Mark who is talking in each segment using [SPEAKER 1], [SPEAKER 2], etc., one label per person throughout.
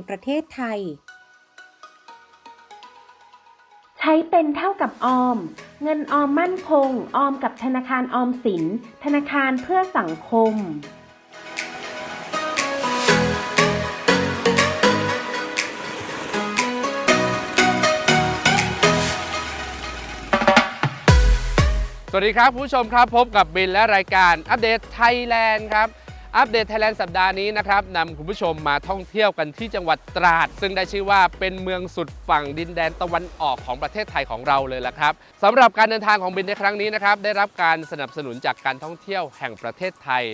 [SPEAKER 1] งประเทศไทย ใช้เป็นเท่ากับออม เงินออมมั่นคง ออมกับธนาคารออมสิน ธนาคารเพื่อสังคม
[SPEAKER 2] สวัสดีครับคุณผู้ชมครับ พบกับบินและรายการอัปเดตไทยแลนด์ครับ อัปเดตไทยแลนด์สัปดาห์นี้นะครับนำคุณผู้ชมมาท่องเที่ยวกันที่จังหวัดตราด ซึ่งได้ชื่อว่าเป็นเมืองสุดฝั่งดินแดนตะวันออกของประเทศไทยของเราเลยละครับสำหรับการเดินทางของบินในครั้งนี้นะครับได้รับการสนับสนุนจากการท่องเที่ยวแห่งประเทศไทย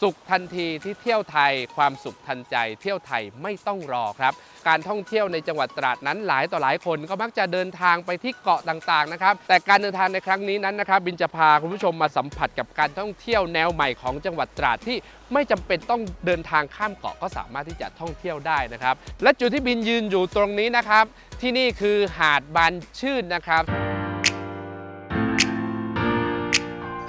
[SPEAKER 2] สุขทันทีที่เที่ยวไทย ความสุขทันใจ เที่ยวไทยไม่ต้องรอครับ การท่องเที่ยวในจังหวัดตราดนั้นหลายต่อหลายคนก็มักจะเดินทางไปที่เกาะต่างๆนะครับแต่การเดินทางในครั้งนี้นั้นนะครับบินจะพาคุณผู้ชมมาสัมผัสกับการท่องเที่ยวแนวใหม่ของจังหวัดตราดที่ไม่จำเป็นต้องเดินทางข้ามเกาะก็สามารถที่จะท่องเที่ยวได้นะครับและจุดที่บินยืนอยู่ตรงนี้นะครับ ที่นี่คือหาดบานชื่นนะครับ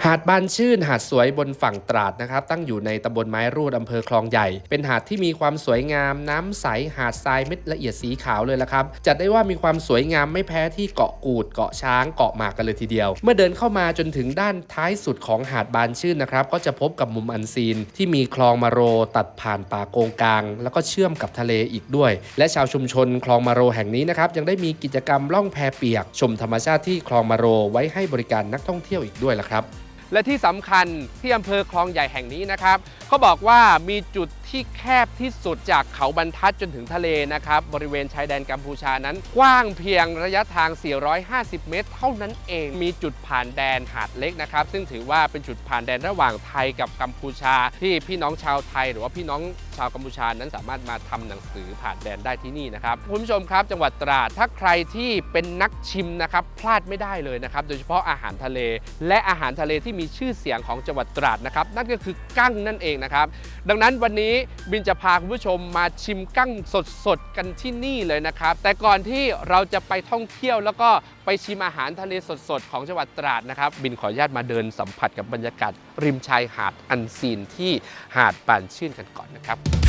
[SPEAKER 2] หาดบานชื่นหาดสวยบนฝั่งตราดนะครับ ตั้งอยู่ในตำบลไม้รูดอำเภอคลองใหญ่ เป็นหาดที่มีความสวยงาม น้ำใสหาดทรายเม็ดละเอียดสีขาวเลยละครับ จัดได้ว่ามีความสวยงามไม่แพ้ที่เกาะกูดเกาะช้างเกาะหมากกันเลยทีเดียว เมื่อเดินเข้ามาจนถึงด้านท้ายสุดของหาดบานชื่นนะครับก็จะพบกับมุมอันซีน ที่มีคลองมาโรตัดผ่านป่าโกงกลาง แล้วก็เชื่อมกับทะเลอีกด้วย และชาวชุมชนคลองมาโรแห่งนี้นะครับยังได้มีกิจกรรมล่องแพเปียก ชมธรรมชาติที่คลองมาโรไว้ให้บริการนักท่องเที่ยวอีกด้วยละครับ และที่สำคัญที่อำเภอคลองใหญ่แห่งนี้นะครับเขาบอกว่ามีจุดที่แคบที่สุดจากเขาบรรทัดจนถึงทะเลนะครับ บริเวณชายแดนกัมพูชานั้น กว้างเพียงระยะทาง 450 เมตร เท่านั้นเองมีจุดผ่านแดนหาดเล็กนะครับ ซึ่งถือว่าเป็นจุดผ่านแดนระหว่างไทยกับกัมพูชา ที่พี่น้องชาวไทย หรือว่าพี่น้องชาวกัมพูชานั้นสามารถมาทำหนังสือผ่านแดนได้ที่นี่นะครับคุณผู้ชมครับ จังหวัดตราดถ้าใครที่เป็นนักชิมนะครับพลาดไม่ได้เลยนะครับโดยเฉพาะอาหารทะเล และอาหารทะเลที่มีชื่อเสียงของจังหวัดตราดนะครับนั่นก็คือกั้งนั่นเองนะครับดังนั้นวันนี้นี้บินจะพาคุณผู้ชมมาชิมกั้งสดๆกันที่นี่เลยนะครับ แต่ก่อนที่เราจะไปท่องเที่ยวแล้วก็ไปชิมอาหารทะเลสดๆ ของจังหวัดตราดนะครับ บินขออนุญาตมาเดินสัมผัสกับบรรยากาศริมชายหาดอันซีนที่หาดป่านชื่นกันก่อนนะครับ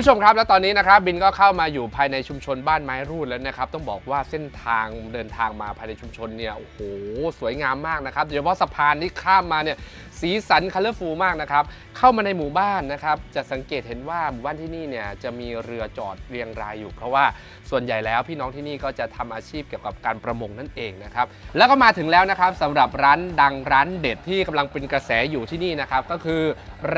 [SPEAKER 2] ผู้ชมครับและตอนนี้นะครับบินก็เข้ามาอยู่ภายในชุมชนบ้านไม้รูดแล้วนะครับต้องบอกว่าเส้นทางเดินทางมาภายในชุมชนเนี่ยโอ้โหสวยงามมากนะครับโดยเฉพาะสะพานที่ข้ามมาเนี่ยสีสันคัลเลอร์ฟูลมากนะครับเข้ามาในหมู่บ้านนะครับจะสังเกตเห็นว่าหมู่บ้านที่นี่เนี่ยจะมีเรือจอดเรียงรายอยู่ เพราะว่าส่วนใหญ่แล้วพี่น้องที่นี่ก็จะทำอาชีพเกี่ยวกับการประมงนั่นเองนะครับแล้วก็มาถึงแล้วนะครับสำหรับร้านดังร้านเด็ดที่กำลังเป็นกระแสอยู่ที่นี่นะครับก็คือ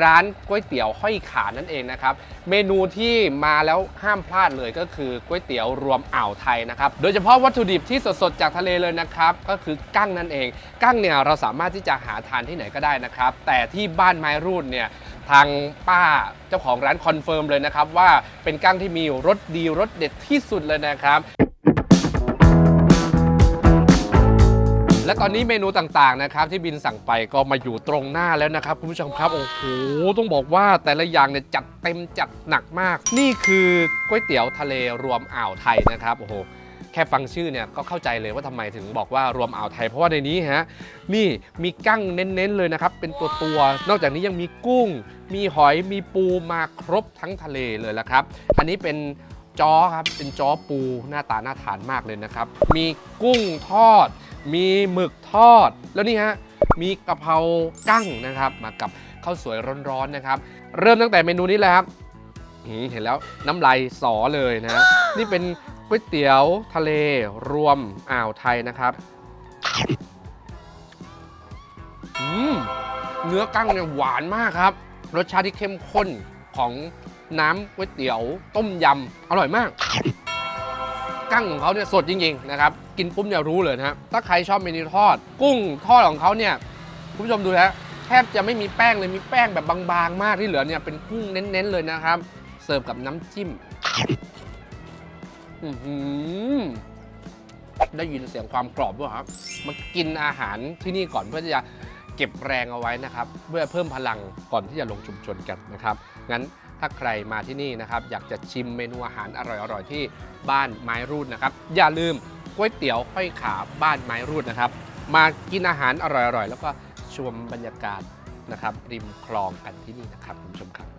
[SPEAKER 2] ร้านก๋วยเตี๋ยวห้อยขานั่นเองนะครับเมนูที่มาแล้วห้ามพลาดเลยก็คือก๋วยเตี๋ยวรวมอ่าวไทยนะครับ โดยเฉพาะวัตถุดิบที่สดๆจากทะเลเลยนะครับ ก็คือกั้งนั่นเอง กั้งเนี่ยเราสามารถที่จะหาทานที่ไหนก็ได้นะครับ แต่ที่บ้านไม้รูดเนี่ยทางป้าเจ้าของร้านคอนเฟิร์มเลยนะครับว่าเป็นกั้งที่มีรสดีรสเด็ดที่สุดเลยนะครับ และตอนนี้เมนูต่างๆนะครับที่บินสั่งไปก็มาอยู่ตรงหน้าแล้วนะครับคุณผู้ชมครับโอ้โหต้องบอกว่าแต่ละอย่างเนี่ยจัดเต็มจัดหนักมาก นี่คือก๋วยเตี๋ยวทะเลรวมอ่าวไทยนะครับโอ้โหแค่ฟังชื่อเนี่ยก็เข้าใจเลยว่าทำไมถึงบอกว่ารวมอ่าวไทย เพราะว่าในนี้ฮะนี่มีกั้งเน้นๆเลยนะครับ เป็นตัวตัวๆนอกจากนี้ยังมีกุ้ง มีหอยมีปูมาครบทั้งทะเลเลยละครับ อันนี้เป็นจ้อครับเป็นจ้อปูหน้าตาน่าทานมากเลยนะครับ มีกุ้งทอด มีหมึกทอด แล้วนี่ฮะ มีกะเพรากั้งนะครับ มากับข้าวสวยร้อนๆนะครับ เริ่มตั้งแต่เมนูนี้เลยครับเห็นแล้วน้ำลายสอเลยนะ นี่เป็นก๋วยเตี๋ยวทะเลรวมอ่าวไทยนะครับเนื้อกั้งเนี่ยหวานมากครับ รสชาติที่เข้มข้นของน้ำก๋วยเตี๋ยวต้มยำอร่อยมาก กั้งของเขาเนี่ยสดจริงๆนะครับกินปุ๊บเนี่ยรู้เลยนะฮะถ้าใครชอบเมนูทอด กุ้งทอดของเขาเนี่ยคุณผู้ชมดูนะแทบจะไม่มีแป้งเลยมีแป้งแบบบางๆ มากที่เหลือเนี่ยเป็นกุ้งเน้นๆเลยนะครับ เสิร์ฟกับน้ำจิ้มได้ยินเสียงความกรอบด้วยครับมากินอาหารที่นี่ก่อนเพื่อที่จะเก็บแรงเอาไว้นะครับ เพื่อเพิ่มพลังก่อนที่จะลงชุมชนกันนะครับงั้น ถ้าใครมาที่นี่นะครับอยากจะชิมเมนูอาหารอร่อยๆที่บ้านไม้รูดนะครับ อย่าลืมก๋วยเตี๋ยวห้อยขาบ้านไม้รูดนะครับ มากินอาหารอร่อยๆ แล้วก็ชมบรรยากาศนะครับริมคลองกันที่นี่นะครับคุณผู้ชมครับ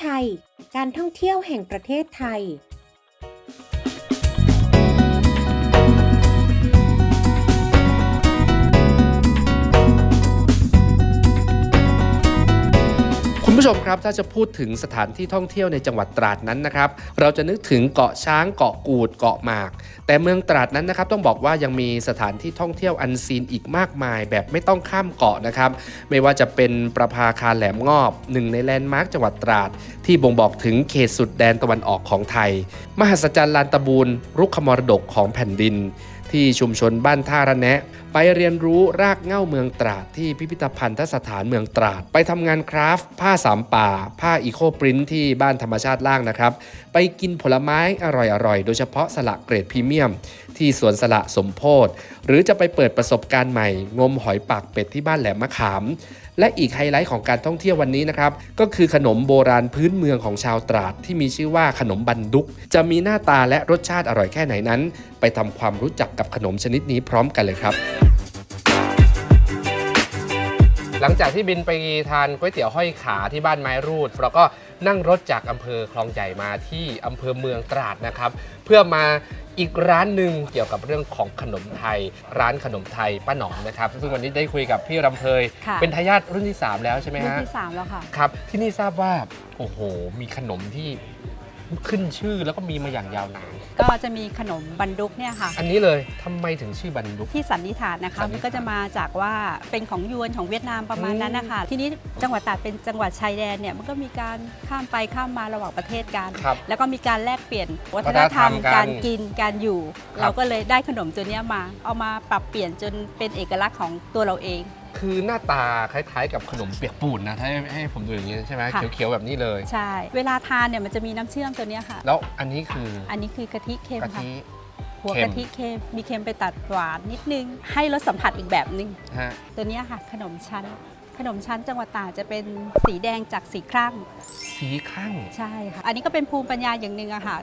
[SPEAKER 1] ไทย การท่องเที่ยวแห่งประเทศไทย
[SPEAKER 2] ผู้ชมครับถ้าจะพูดถึงสถานที่ท่องเที่ยวในจังหวัดตราดนั้นนะครับเราจะนึกถึงเกาะช้างเกาะกูดเกาะหมาก แต่เมืองตราดนั้นนะครับต้องบอกว่ายังมีสถานที่ท่องเที่ยวอันซีนอีกมากมาย แบบไม่ต้องข้ามเกาะนะครับไม่ว่าจะเป็นประภาคารแหลมงอบหนึ่งในแลนด์มาร์คจังหวัดตราด ที่บ่งบอกถึงเขตสุดแดนตะวันออกของไทย มหัศจรรย์ลานตะบูนรุกขมรดกของแผ่นดิน ที่ชุมชนบ้านท่าระแนะ ไปเรียนรู้รากเหง้าเมืองตราดที่พิพิธภัณฑสถานเมืองตราด ไปทำงานคราฟต์ผ้าสามป่า ผ้าอีโคปรินท์ที่บ้านธรรมชาติล่างนะครับ ไปกินผลไม้อร่อยๆ โดยเฉพาะสละเกรดพรีเมียม ที่สวนสละสมโพธหรือจะไปเปิดประสบการณ์ใหม่ งมหอยปากเป็ดที่บ้านแหลมมะขาม และอีกไฮไลท์ของการท่องเที่ยววันนี้นะครับก็คือขนมโบราณพื้นเมืองของชาวตราดที่มีชื่อว่าขนมบันดุก จะมีหน้าตาและรสชาติอร่อยแค่ไหนนั้น ไปทำความรู้จักกับขนมชนิดนี้พร้อมกันเลยครับ หลังจากที่บินไปทานก๋วยเตี๋ยวห้อยขาที่บ้านไม้รูดเราก็นั่งรถจากอำเภอคลองใหญ่มาที่อำเภอเมืองตราดนะครับ เพื่อมาอีกร้านหนึ่งเกี่ยวกับเรื่องของขนมไทย ร้านขนมไทยป้าหนอมนะครับซึ่งวันนี้ได้คุยกับพี่รำเพย
[SPEAKER 3] ค่ะ
[SPEAKER 2] เป็นทายาทรุ่นที่ 3 แล้วใช่ไหม
[SPEAKER 3] รุ่น
[SPEAKER 2] ฮะ
[SPEAKER 3] ที่3แล้วค่ะ
[SPEAKER 2] ครับที่นี่ทราบว่าโอ้โหมีขนมที่ ขึ้นชื่อแล้วก็มีมาอย่างยาวนาน
[SPEAKER 3] ก็จะมีขนมบันดุกเนี่ยค่ะ
[SPEAKER 2] อันนี้เลยทำไมถึงชื่อบันดุก
[SPEAKER 3] ที่สันนิษฐานนะ
[SPEAKER 2] สั
[SPEAKER 3] คะ
[SPEAKER 2] นนิษฐาน
[SPEAKER 3] มันก็จะมาจากว่าเป็นของยวนของเวียดนามประมาณนั้นนะคะทีนี้จังหวัดตราดเป็นจังหวัดชายแดนเนี่ยมันก็มีการข้ามไปข้ามมาระหว่างประเทศกัน
[SPEAKER 2] ครับ
[SPEAKER 3] แล้วก็มีการแลกเปลี่ยนวัฒนธรรม
[SPEAKER 2] วัฒนธรรมกัน
[SPEAKER 3] การกินการอยู่
[SPEAKER 2] ครับ
[SPEAKER 3] เราก็เลยได้ขนมตัวเนี้ยมา เอามาปรับเปลี่ยนจนเป็นเอกลักษณ์ของตัวเราเอง
[SPEAKER 2] คือหน้าตาคล้ายๆ กับขนมเปียกปูนนะถ้าให้ให้ผมดูอย่างนี้ใช่ไหม
[SPEAKER 3] ค่ะ
[SPEAKER 2] เขียวๆแบบนี้เลย
[SPEAKER 3] ใช่ เวลาทานเนี่ยมันจะมีน้ำเชื่อมตัวเนี้ยค่ะ
[SPEAKER 2] แล้วอันนี้คือ
[SPEAKER 3] อันนี้คือกะทิเค็ม
[SPEAKER 2] กะ
[SPEAKER 3] ค่ะ
[SPEAKER 2] ทิ
[SPEAKER 3] หัว
[SPEAKER 2] เค็ม
[SPEAKER 3] กะทิเค็มมีเค็มไปตัดหวานนิดนึง ให้รสสัมผัสอีกแบบนึง
[SPEAKER 2] ฮะ
[SPEAKER 3] ตัวเนี้ยค่ะ ขนมชั้น ขนมชั้นจังหวัดตากจะเป็นสีแดงจากสีครั่ง
[SPEAKER 2] สีข้าง
[SPEAKER 3] ใช่ค่ะ อันนี้ก็เป็นภูมิปัญญาอย่างหนึ่งอะค่ะ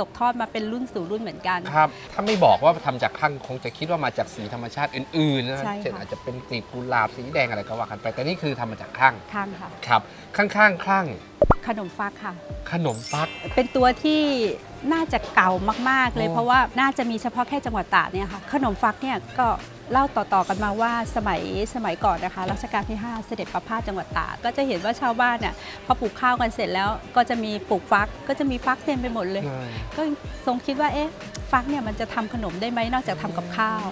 [SPEAKER 3] ตกทอดมาเป็นรุ่นสู่รุ่นเหมือนกัน
[SPEAKER 2] ครับถ้าไม่บอกว่าทำจากข้างคงจะคิดว่ามาจากสีธรรมชาติอื่นๆนะ
[SPEAKER 3] ใช่ค่ะ
[SPEAKER 2] เช่นอาจจะเป็นกลีบกุหลาบสีแดงอะไรก็ว่ากันไป แต่นี่คือทำมาจากข้าง
[SPEAKER 3] ข้างค่ะ
[SPEAKER 2] ครับ ข้างๆข้าง
[SPEAKER 3] ขนมฟักค่ะ
[SPEAKER 2] ขนมฟัก
[SPEAKER 3] เป็นตัวที่น่าจะเก่ามากๆเลย
[SPEAKER 2] โอ้
[SPEAKER 3] เพราะว่าน่าจะมีเฉพาะแค่จังหวัดตากเนี่ยค่ะ ขนมฟักเนี่ยก็ เล่าต่อๆกันมาว่าสมัยสมัยก่อนนะคะรัชกาลที่ 5 เสด็จประพาสจังหวัดตากก็จะเห็นว่าชาวบ้านเนี่ยพอปลูกข้าวกันเสร็จแล้วก็จะมีปลูกฟักก็จะมีฟักเต็มไปหมดเลย ก็ทรงคิดว่าเอ๊ะฟักเนี่ยมันจะทำขนมได้ไหมนอกจากทำกับข้าว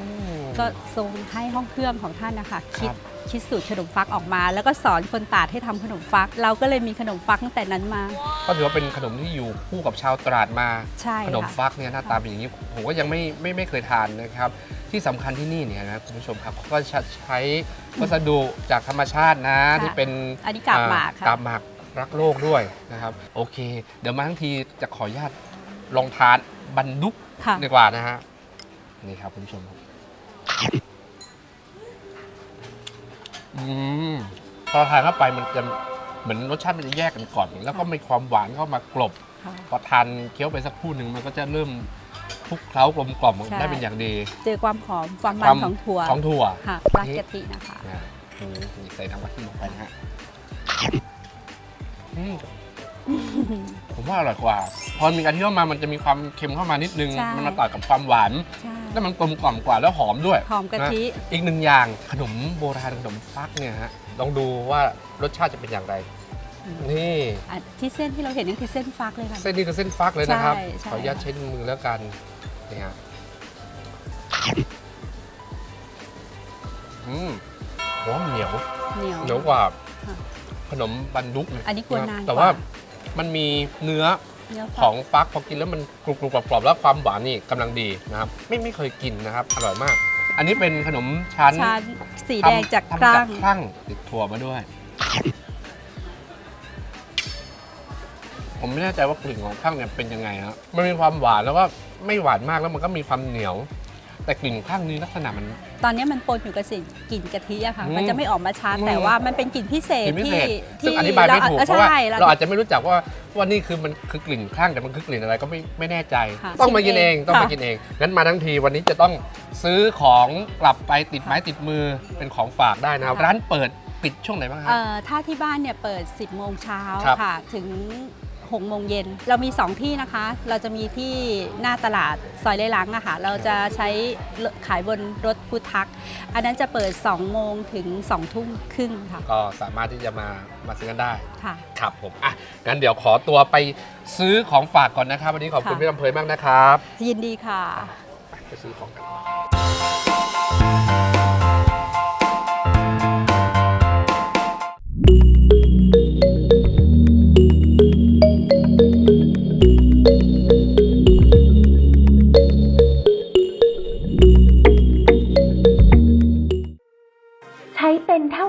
[SPEAKER 3] ก็ทรงให้ห้องเครื่องของท่านนะคะคิดคิดสูตรขนมฟักออกมา แล้วก็สอนคนตาดให้ทำขนมฟัก เราก็เลยมีขนมฟักตั้งแต่นั้นมา
[SPEAKER 2] ก็ถือว่าเป็นขนมที่อยู่คู่กับชาวตราดมา
[SPEAKER 3] ใช่
[SPEAKER 2] ขนม
[SPEAKER 3] ค่ะ
[SPEAKER 2] ฟักเนี่ยหน้าตาเป็นอย่างนี้ผมก็ยังไม่ไม่ไม่เคยทานนะครับ ที่สำคัญที่นี่เนี่ยนะคุณผู้ชมครับเขาก็จะใช้วัสดุจากธรรมชาตินะ
[SPEAKER 3] ค่ะ
[SPEAKER 2] ที่เป็น
[SPEAKER 3] อันนี้กาบหมาก
[SPEAKER 2] อ่
[SPEAKER 3] ค่ะ
[SPEAKER 2] กาบหมากรักโลกด้วยนะครับ โอเค เดี๋ยวมาทั้งทีจะขออนุญาตลองทานบันดุก
[SPEAKER 3] ค่ะ
[SPEAKER 2] ดีกว่านะฮะนี่ครับคุณผู้ชมครับ อืมพอทานเข้าไปมันจะเหมือนรสชาติมันจะแยกกันก่อน แล้วก็มีความหวานเข้ามากลบ
[SPEAKER 3] ค่ะ
[SPEAKER 2] พอทานเคี้ยวไปสักครู่หนึ่งมันก็จะเริ่มคลุกเคล้ากลมกล่อม
[SPEAKER 3] ใช่
[SPEAKER 2] ได้เป็นอย่างดี
[SPEAKER 3] เจอความหอมความมั
[SPEAKER 2] ควานม
[SPEAKER 3] ของถั่ว
[SPEAKER 2] ของถั่ว
[SPEAKER 3] ค่ะราดกะทินะคะ
[SPEAKER 2] นะอืมนี่ใส่น้ำกะทิลงไปนะฮะอืมผมว่าอร่อยกว่า พอมีกะทิเข้ามามันจะมีความเค็มเข้ามานิดนึง
[SPEAKER 3] ใช่
[SPEAKER 2] มันมาต่อกับความหวาน
[SPEAKER 3] ใช่
[SPEAKER 2] แล้วมันกลมกล่อมกว่าแล้วหอมด้วย
[SPEAKER 3] หอมกะทิ
[SPEAKER 2] นอีกหนึ่งอย่างขนมโบราณขนมฟักเนี่ยฮะลองดูว่ารสชาติจะเป็นอย่างไร
[SPEAKER 4] นี่
[SPEAKER 3] อะที่เส้นที่เราเห็นนี่คือเส้นฟักเลยค่ะ
[SPEAKER 4] เส้นนี้คือเส้นฟักเลยนะครับ
[SPEAKER 3] ใช่ใช่
[SPEAKER 4] ขออนุญาตใช้มือแล้วกันนี่ฮะอืมหัวามันเหนียว
[SPEAKER 3] เหนียว
[SPEAKER 4] เหนียวกว่า
[SPEAKER 3] ค่ะ
[SPEAKER 4] ขนมบันดุก
[SPEAKER 3] อันนี้กวนนาน
[SPEAKER 4] แต่
[SPEAKER 3] กว่า
[SPEAKER 4] ว่ามันมีเนื้อ
[SPEAKER 3] เนื้อ
[SPEAKER 4] ของฟักพอกินแล้วมันกรุบกรุบกรอบๆแล้วความหวานนี่กำลังดีนะครับ ไม่ไม่เคยกินนะครับ อร่อยมาก อันนี้เป็นขนมชั้น
[SPEAKER 3] ชาสีแดงจาก
[SPEAKER 4] ทำ
[SPEAKER 3] กล้าง
[SPEAKER 4] คลั่งติดถั่วมาด้วย ผมไม่แน่ใจว่ากลิ่นของคลั่งเนี่ยเป็นยังไงครับมันมีความหวานแล้วก็ไม่หวานมากแล้วมันก็มีความเหนียว แต่กลิ่นของคลั่งนี้ลักษณะมัน
[SPEAKER 3] ตอนนี้มันปนอยู่กับสิ่งกลิ่นกะทิอะค่ะ
[SPEAKER 4] อืม
[SPEAKER 3] มันจะไม่ออกมาชัด
[SPEAKER 4] อืม
[SPEAKER 3] แต่ว่ามันเป็นกลิ่นพิเศ
[SPEAKER 4] ก
[SPEAKER 3] ษ
[SPEAKER 4] ลิ่นพิ
[SPEAKER 3] ที่
[SPEAKER 4] เศษซึ่
[SPEAKER 3] ที่
[SPEAKER 4] งอธิบายไม่ถูก
[SPEAKER 3] เเพ
[SPEAKER 4] ราะว่า
[SPEAKER 3] ใช่แล้ว
[SPEAKER 4] เรา อาจจะไม่รู้จักว่าว่านี่คือมันคือกลิ่นคลั่งแต่มันคือกลิ่นอะไรก็ไม่ไม่แน่ใจ
[SPEAKER 3] ค่ะ
[SPEAKER 4] ต้องมากินเอง
[SPEAKER 3] ชิมเอง
[SPEAKER 4] ต้องมา
[SPEAKER 3] ค่ะ
[SPEAKER 4] กินเองงั้นมาทั้งทีวันนี้จะต้องซื้อของกลับไปติดไม้ติดมือเป็นของฝากได้นะครับร้านเปิดปิดช่วงไหนบ้างครั
[SPEAKER 3] เอ่
[SPEAKER 4] บ
[SPEAKER 3] อถ้าที่บ้านเนี่ยเปิด 10 โมงเช้า
[SPEAKER 4] ครับ
[SPEAKER 3] ค่ะ ถึง 6โมงเย็น เรามี 2 ที่นะคะ เราจะมีที่หน้าตลาดซอยเลลังอะค่ะเราจะใช้ขายบนรถพุทธัก อันนั้นจะเปิด 2 โมงถึง 2 ทุ่มครึ่งค่ะ
[SPEAKER 4] ก็สามารถที่จะมามาซื้อกันได้
[SPEAKER 3] ค่ะ
[SPEAKER 4] ครับผมอะงั้นเดี๋ยวขอตัวไปซื้อของฝากก่อนนะครับ วันนี้ขอบคุณ
[SPEAKER 3] ค่ะ
[SPEAKER 4] พี่ลำเพยมากนะครับ
[SPEAKER 3] ยินดีค่ะ
[SPEAKER 4] ไปไปซื้อของกัน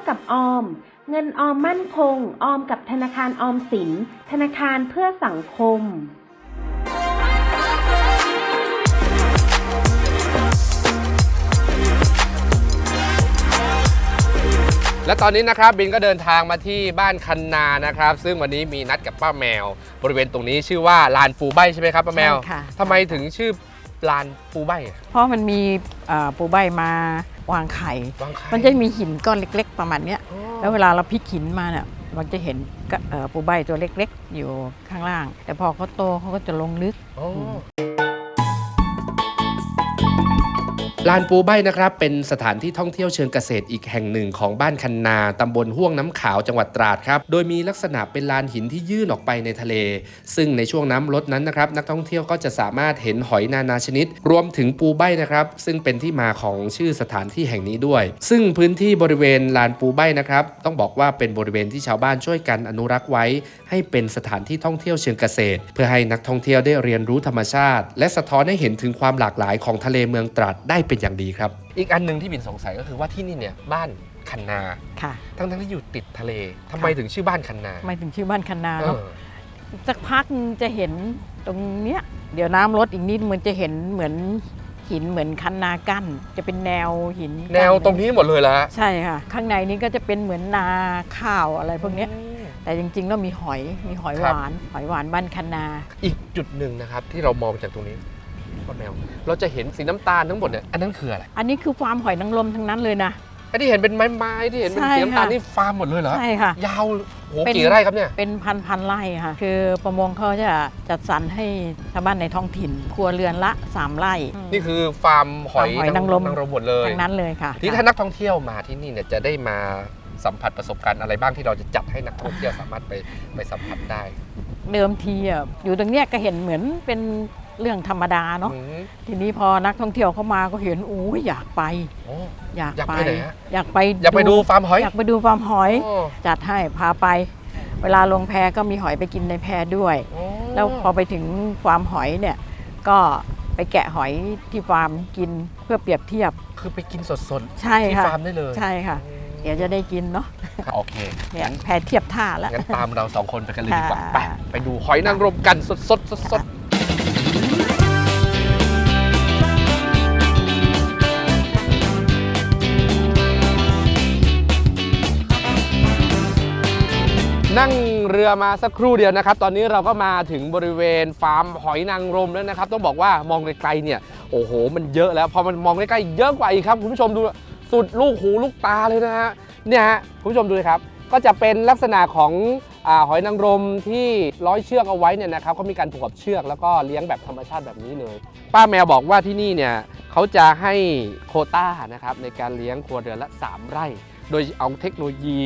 [SPEAKER 1] กับออม เงินออมมั่นคง ออมกับธนาคารออมสิน ธนาคารเพื่อสังคม
[SPEAKER 4] และตอนนี้นะครับบินก็เดินทางมาที่บ้านคันนานะครับ ซึ่งวันนี้มีนัดกับป้าแมว บริเวณตรงนี้ชื่อว่าลานปูใบใช่ไหมครับป้าแมว
[SPEAKER 5] ใช่ค่ะ
[SPEAKER 4] ทำไมถึงชื่อลานปูใบอะ
[SPEAKER 5] เพราะมันมีเอ่อปูใบมา วางไข่
[SPEAKER 4] วางไข่
[SPEAKER 5] มันจะมีหินก้อนเล็ก ๆ ประมาณเนี้ย
[SPEAKER 4] อ๋อ
[SPEAKER 5] แล้วเวลาเราพลิกหินมาเนี่ยเราจะเห็นกะเอ่อปูใบตัวเล็ก ๆ อยู่ข้างล่าง แต่พอเขาโตเขาก็จะลงลึก
[SPEAKER 4] อ๋อ
[SPEAKER 5] ม
[SPEAKER 4] ลานปูใบนะครับเป็นสถานที่ท่องเที่ยวเชิงเกษตรอีกแห่งหนึ่งของบ้านคันนาตำบลห่วงน้ำขาวจังหวัดตราดครับ โดยมีลักษณะเป็นลานหินที่ยื่นออกไปในทะเล ซึ่งในช่วงน้ำลดนั้นนะครับนักท่องเที่ยวก็จะสามารถเห็นหอยนานาชนิด รวมถึงปูใบนะครับ ซึ่งเป็นที่มาของชื่อสถานที่แห่งนี้ด้วย ซึ่งพื้นที่บริเวณลานปูใบนะครับ ต้องบอกว่าเป็นบริเวณที่ชาวบ้านช่วยกันอนุรักษ์ไว้ ให้เป็นสถานที่ท่องเที่ยวเชิงเกษตร เพื่อให้นักท่องเที่ยวได้เรียนรู้ธรรมชาติ และสะท้อนให้เห็นถึงความหลากหลายของทะเลเมืองตราดได้เป็นอย่างดีครับ อีกอันหนึ่งที่บินสงสัยก็คือว่าที่นี่เนี่ยบ้านคันนา
[SPEAKER 5] ค่ะ
[SPEAKER 4] ทั้งทั้งๆที่อยู่ติดทะเลทำไมถึงชื่อบ้านคันนา
[SPEAKER 5] ทำไมถึงชื่อบ้านคันนา
[SPEAKER 4] เอ
[SPEAKER 5] เนาะ
[SPEAKER 4] อ
[SPEAKER 5] สักพักจะเห็นตรงเนี้ย เดี๋ยวน้ำลดอีกนิดมันจะเห็นเหมือนหินเหมือนคันนากั้น จะเป็นแนวหินกั้
[SPEAKER 4] แนวตรงนี้หมดเลยละ
[SPEAKER 5] ใช่ค่ะ ข้างในนี้ก็จะเป็นเหมือนนาข้าวอะไรพวกเนี้ย แต่จริงๆแล้วมีหอยมีหอย
[SPEAKER 4] ค
[SPEAKER 5] ห
[SPEAKER 4] รับ
[SPEAKER 5] วาน หอยหวานบ้านคันนา
[SPEAKER 4] อีกจุดหนึ่งนะครับที่เรามองจากตรงนี้ ป้าแมว เราจะเห็นสีน้ำตาลทั้งหมดเนี่ย อันนั้นคืออะไร
[SPEAKER 5] อันนี้คือฟาร์มหอยนางรมทั้งนั้นเลยนะ
[SPEAKER 4] ไอ้ที่เห็นเป็นไม้ไม้ๆที่เห็นเป็น
[SPEAKER 5] ใช่
[SPEAKER 4] สีน้ำตาล
[SPEAKER 5] ค่ะ
[SPEAKER 4] นี่ฟาร์มหมดเลยเหรอ
[SPEAKER 5] ใช่ค่ะ
[SPEAKER 4] ยาวโห
[SPEAKER 5] เป็น
[SPEAKER 4] กี่ไร่ครับเนี่ย
[SPEAKER 5] เป็นพันพันๆไร่ค่ะ คือประมงเขาจะจัดสรรให้ชาวบ้านในท้องถิ่น ครัวเรือนละ 3 ไร่
[SPEAKER 4] นี่คือฟาร์มหอย
[SPEAKER 5] ฟาร์มหอยนางรม
[SPEAKER 4] นางรมหมดเลย
[SPEAKER 5] ทั้งนั้นเลยค่ะ
[SPEAKER 4] ที่ถ้านักท่องเที่ยวมาที่นี่เนี่ยจะได้มาสัมผัสประสบการณ์อะไรบ้างที่เราจะจัดให้นักท่องเที่ยวสามารถไปไปสัมผัสได้
[SPEAKER 5] เดิมทีอะอยู่ตรงเนี้ยก็เห็นเหมือนเป็น เรื่องธรรมดาเนาะ
[SPEAKER 4] อืม
[SPEAKER 5] ทีนี้พอนักท่องเที่ยวเข้ามาก็เห็นโอ้ยอยากไป
[SPEAKER 4] โอ้
[SPEAKER 5] อยาก
[SPEAKER 4] อยาก
[SPEAKER 5] ไป
[SPEAKER 4] ไป ไหนฮะ
[SPEAKER 5] อยากไป
[SPEAKER 4] อยากไปดูฟาร์มหอย
[SPEAKER 5] อยากไปดูฟาร์มหอย
[SPEAKER 4] โอ้
[SPEAKER 5] จัดให้พาไป เวลาลงแพก็มีหอยไปกินในแพด้วย
[SPEAKER 4] โอ้
[SPEAKER 5] แล้วพอไปถึงฟาร์มหอยเนี่ย ก็ไปแกะหอยที่ฟาร์มกินเพื่อเปรียบเทียบ
[SPEAKER 4] คือไปกินสด
[SPEAKER 5] ใช่
[SPEAKER 4] ๆที่
[SPEAKER 5] ค่ะ
[SPEAKER 4] ฟาร์มได้เลย
[SPEAKER 5] ใช่ค่ะ เดี๋ยวจะได้กินเนาะ
[SPEAKER 4] โอเค
[SPEAKER 5] เนี่ยแพเทียบท่าแล้ว
[SPEAKER 4] งั้นตามเราสองคนไปกันเลยดีกว่า
[SPEAKER 5] ค่ะ
[SPEAKER 4] ไปไปดูหอยนางรมกันสดสดสดส นั่งเรือมาสักครู่เดียวนะครับ ตอนนี้เราก็มาถึงบริเวณฟาร์มหอยนางรมแล้วนะครับ ต้องบอกว่ามองไกลๆเนี่ย โอ้โห มันเยอะแล้วพอมันมองใกล้ๆเยอะกว่าอีกครับคุณผู้ชมดูสุดลูกหูลูกตาเลยนะฮะเนี่ยฮะคุณผู้ชมดูเลยครับ ก็จะเป็นลักษณะของอหอยนางรมที่ร้อยเชือกเอาไว้เนี่ยนะครับเขามีการผูกกับเชือกแล้วก็เลี้ยงแบบธรรมชาติแบบนี้เลย ป้าแมวบอกว่าที่นี่เนี่ยเขาจะให้โคต้านะครับในการเลี้ยงครัวเรือนละ 3 ไร่ โดยเอาเทคโนโลยี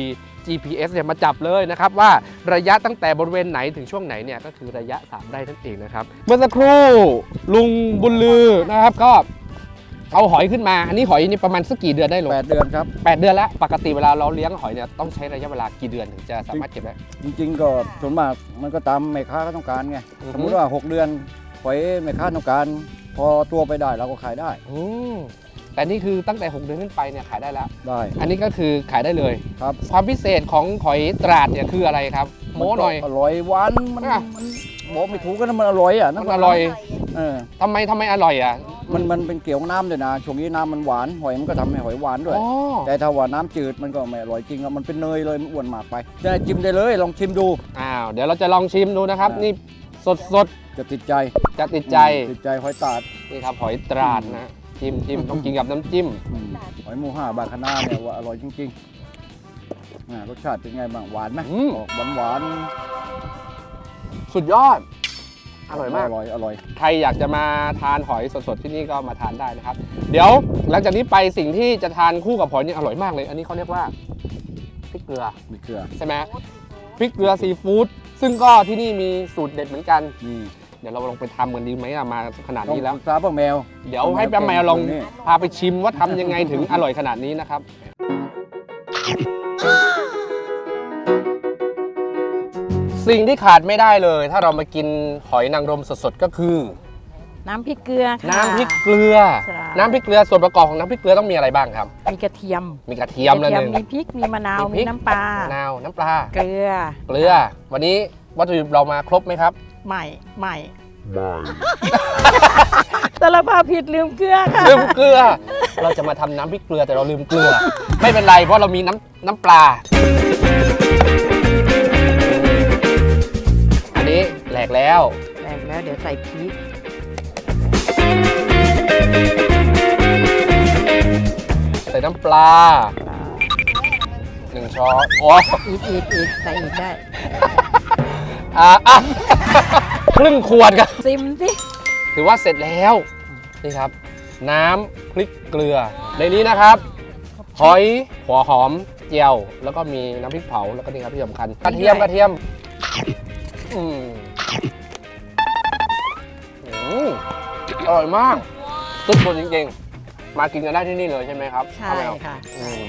[SPEAKER 4] GPS เนี่ยมาจับเลยนะครับว่าระยะตั้งแต่บริเวณไหนถึงช่วงไหนเนี่ยก็คือระยะ 3 ไร่นั่นเองนะครับ เมื่อสักครู่ลุงบุญลือนะครับก็เอาหอยขึ้นมาอันนี้หอยนี่ประมาณสักกี่เดือนได้ลง
[SPEAKER 6] แปดเดือนครับ
[SPEAKER 4] แปดเดือนแล้วปกติเวลาเราเลี้ยงหอยเนี่ยต้องใช้ระยะเวลากี่เดือนถึงจะสามารถเก็บได้
[SPEAKER 6] จริง ๆ ก็ส่วนมากมันก็ตามแม่ค้าเขาต้องการไง
[SPEAKER 4] อือฮึ
[SPEAKER 6] สมมติว่า 6 เดือนหอยแม่ค้าต้องการ พอตัวไปได้เราก็ขายได้
[SPEAKER 4] อืม แต่นี่คือตั้งแต่ 6 เดือนขึ้นไปเนี่ยขายได้แล้ว
[SPEAKER 6] ได้
[SPEAKER 4] อันนี้ก็คือขายได้เลย
[SPEAKER 6] ครับ
[SPEAKER 4] ความพิเศษของหอยตราดเนี่ยคืออะไรครับ โม้หน่อย
[SPEAKER 6] มัก็อร่อยหวานมัน
[SPEAKER 4] อะ
[SPEAKER 6] มันบอกไม่ถูกก็นะมันอร่อยอะ
[SPEAKER 4] มันำอร่อย
[SPEAKER 6] เออ
[SPEAKER 4] ทำไมทำไมอร่อยอะ
[SPEAKER 6] มันมันเป็นเกี่ยวกับน้ำด้วยนะช่วงนี้น้ำมันหวานหอยมันก็ทำให้หอยหวานด้วย
[SPEAKER 4] อ๋อ
[SPEAKER 6] แต่ถ้าว่าน้ำจืดมันก็ไม่อร่อยจริงอะมันเป็นเนยเลยมันอ้วนมากไปจะจิ้มได้เลยลองชิมดู
[SPEAKER 4] อ้าวเดี๋ยวเราจะลองชิมดูนะครับ
[SPEAKER 6] อ่านี่
[SPEAKER 4] นี่สดสด
[SPEAKER 6] จะติดใจ
[SPEAKER 4] ๆจะติดใจ
[SPEAKER 6] ติดใจหอยตาด
[SPEAKER 4] นี่ครับหอยตราดนะ จิ้มจิ้มต้องกินกับน้ำจิ้ม
[SPEAKER 6] อืมหอยหมูห้าบาคาน่าเนี่ยว่าอร่อยจริงๆอ่ารสชาติเป็นไงบ้างหวานไหม
[SPEAKER 4] อืม
[SPEAKER 6] ออกหวานหวาน
[SPEAKER 4] สุดยอด
[SPEAKER 6] ๆ
[SPEAKER 4] อร่อยมาก
[SPEAKER 6] อร่อยอร่อย
[SPEAKER 4] ใครอยากจะมาทานหอยสดๆที่นี่ก็มาทานได้นะครับ เดี๋ยวหลังจากนี้ไปสิ่งที่จะทานคู่กับหอยนี่อร่อยมากเลย อันนี้เขาเรียกว่าพริกเกลือ
[SPEAKER 6] มีเกลือ
[SPEAKER 4] ใช่ไหมพริกเกลือซีฟู้ดซึ่งก็ที่นี่มีสูตรเด็ดเหมือนกัน
[SPEAKER 6] นี่
[SPEAKER 4] เดี๋ยวเราลองไปทำกันดีไหมอะมาขนาด
[SPEAKER 6] ต้อง
[SPEAKER 4] นี้แล้ว
[SPEAKER 6] ปรึกษาป้าแมว
[SPEAKER 4] เดี๋ยวให้ป้าแมวลอง
[SPEAKER 6] นี่
[SPEAKER 4] พาไปชิมว่าทำยังไงถึงอร่อยขนาดนี้นะครับ สิ่งที่ขาดไม่ได้เลย ถ้าเรามากินหอยนางรมสดๆก็คือ
[SPEAKER 5] น้ำพริกเกลือค่ะ
[SPEAKER 4] น้ำพริกเกลือ
[SPEAKER 5] ใช่
[SPEAKER 4] น้ำพริกเกลือส่วนประกอบของน้ำพริกเกลือต้องมีอะไรบ้างครับ
[SPEAKER 5] มีกระเทียม
[SPEAKER 4] มีกระเทียมละหนึ่ง
[SPEAKER 5] มีพริก มีมะนาว
[SPEAKER 4] มีพริ
[SPEAKER 5] มี
[SPEAKER 4] ก
[SPEAKER 5] น้ำปลามะ
[SPEAKER 4] นาวน้ำปลา
[SPEAKER 5] เกลือ
[SPEAKER 4] เกลือ วันนี้วัตถุดิบเรามาครบไหมครับ
[SPEAKER 5] ใหม่ใหม่แต่ละพาผิดลืมเกลือค่ะ
[SPEAKER 4] ลืมเกลือ เราจะมาทำน้ำพริกเกลือแต่เราลืมเกลือ ไม่เป็นไรเพราะเรามีน้ำน้ำปลา อันนี้แหลกแล้ว
[SPEAKER 5] แบ่งแล้วเดี๋ยวใส่พริก
[SPEAKER 4] ใส่น้ำปลาหนึ่งช้อนโอ้
[SPEAKER 5] อีกอีกอีกใส่อีกได้
[SPEAKER 4] อะอะ ครึ่งขวดครับ
[SPEAKER 5] ซิมสิ
[SPEAKER 4] ถือว่าเสร็จแล้ว นี่ครับ น้ำพริกเกลือ ในนี้นะครับ หอยหัวหอมเจียว แล้วก็มีน้ำพริกเผา แล้วก็นี่ครับที่สำคัญกระเทียมกระเทียมอืมอืมอร่อยมากสุดบนจริงๆ มากินกันได้ที่นี่เลยใช่ไหมครับ
[SPEAKER 5] ใช่
[SPEAKER 4] ป้าแมว
[SPEAKER 5] ค่ะ
[SPEAKER 4] อืม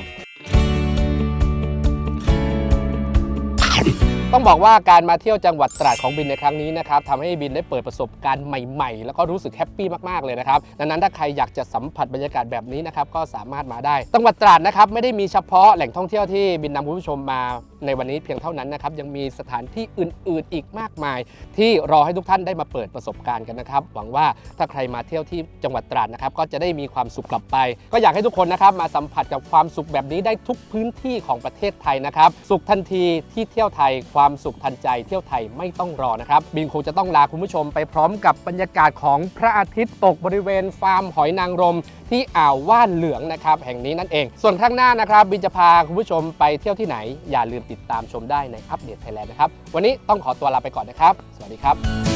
[SPEAKER 4] ต้องบอกว่าการมาเที่ยวจังหวัดตราดของบินในครั้งนี้นะครับทำให้บินได้เปิดประสบการณ์ใหม่ๆ แล้วก็รู้สึกแฮปปี้มากๆเลยนะครับดังนั้นถ้าใครอยากจะสัมผัสบรรยากาศแบบนี้นะครับก็สามารถมาได้จังหวัดตราดนะครับไม่ได้มีเฉพาะแหล่งท่องเที่ยวที่บินนำคุณผู้ชมมาในวันนี้เพียงเท่านั้นนะครับยังมีสถานที่อื่นๆอีกมากมาย ที่รอให้ทุกท่านได้มาเปิดประสบการณ์กันนะครับ หวังว่าถ้าใครมาเที่ยวที่จังหวัดตราดนะครับก็จะได้มีความสุขกลับไป ก็อยากให้ทุกคนนะครับมาสัมผัสกับความสุขแบบนี้ได้ทุกพื้นที่ของประเทศไทยนะครับสุขทันทีที่เที่ยวไทยความสุขทันใจเที่ยวไทยไม่ต้องรอนะครับ บินคงจะต้องลาคุณผู้ชมไปพร้อมกับบรรยากาศของพระอาทิตย์ตกบริเวณฟาร์มหอยนางรม ที่อ่าวว่านเหลืองนะครับแห่งนี้นั่นเอง ส่วนข้างหน้านะครับบินจะพาคุณผู้ชมไปเที่ยวที่ไหน อย่าลืมติดตามชมได้ในอัปเดตไทยแลนด์นะครับวันนี้ต้องขอตัวลาไปก่อนนะครับ สวัสดีครับ